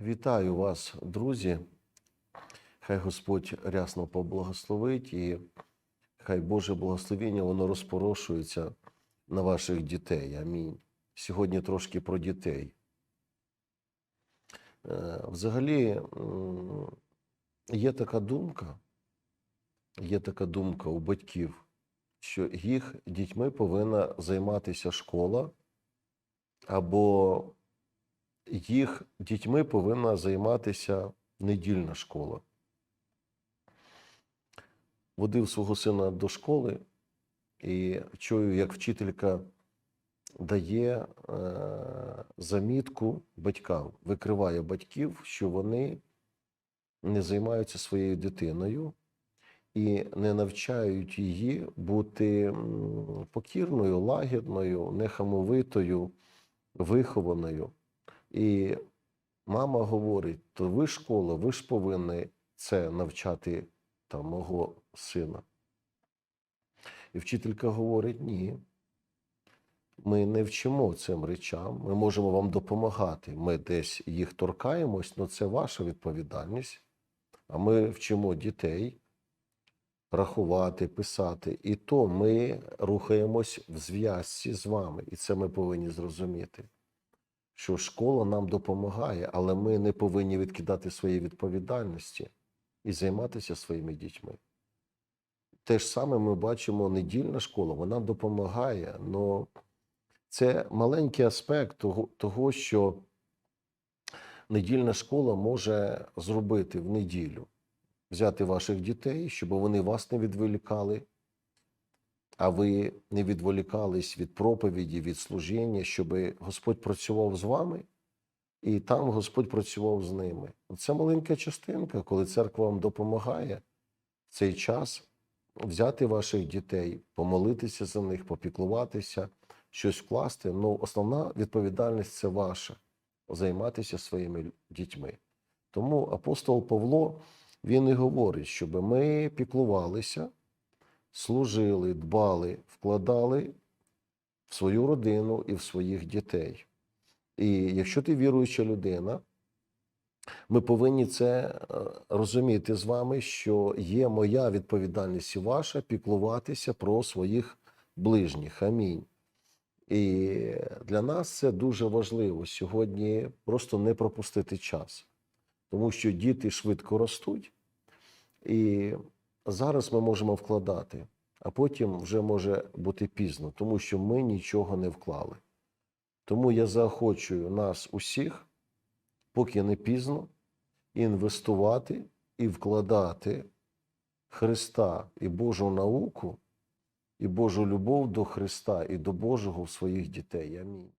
Вітаю вас, друзі. Хай Господь рясно поблагословить і хай Боже благословіння воно розпорошується на ваших дітей. Амінь. Сьогодні трошки про дітей. Е, Взагалі є така думка, є така думка у батьків, що їх дітьми повинна займатися школа або їх дітьми повинна займатися недільна школа. Водив свого сина до школи і чую, як вчителька дає е, замітку батькам, викриває батьків, що вони не займаються своєю дитиною і не навчають її бути покірною, лагідною, нехамовитою, вихованою. І мама говорить: то ви школа, ви ж повинні це навчати там, мого сина. І вчителька говорить: ні. Ми не вчимо цим речам, ми можемо вам допомагати. Ми десь їх торкаємось, але це ваша відповідальність. А ми вчимо дітей рахувати, писати. І то ми рухаємось в зв'язці з вами. І це ми повинні зрозуміти що школа нам допомагає, але ми не повинні відкидати свої відповідальності і займатися своїми дітьми. Те ж саме ми бачимо, недільна школа, вона допомагає, але це маленький аспект того, того, що недільна школа може зробити в неділю, взяти ваших дітей, щоб вони вас не відволікали, а ви не відволікались від проповіді, від служіння, щоб Господь працював з вами, і там Господь працював з ними. Це маленька частинка, коли церква вам допомагає в цей час взяти ваших дітей, помолитися за них, попіклуватися, щось вкласти. Ну, основна відповідальність це ваша займатися своїми дітьми. Тому апостол Павло він і говорить, щоб ми піклувалися служили, дбали, вкладали в свою родину і в своїх дітей. І якщо ти віруюча людина, ми повинні це е, розуміти з вами, що є моя відповідальність і ваша піклуватися про своїх ближніх. Амінь. І для нас це дуже важливо сьогодні просто не пропустити час, тому що діти швидко ростуть, і зараз ми можемо вкладати, а потім вже може бути пізно, тому що ми нічого не вклали. Тому я заохочую нас усіх, поки не пізно, інвестувати і вкладати Христа і Божу науку, і Божу любов до Христа і до Божого в своїх дітей. Амінь.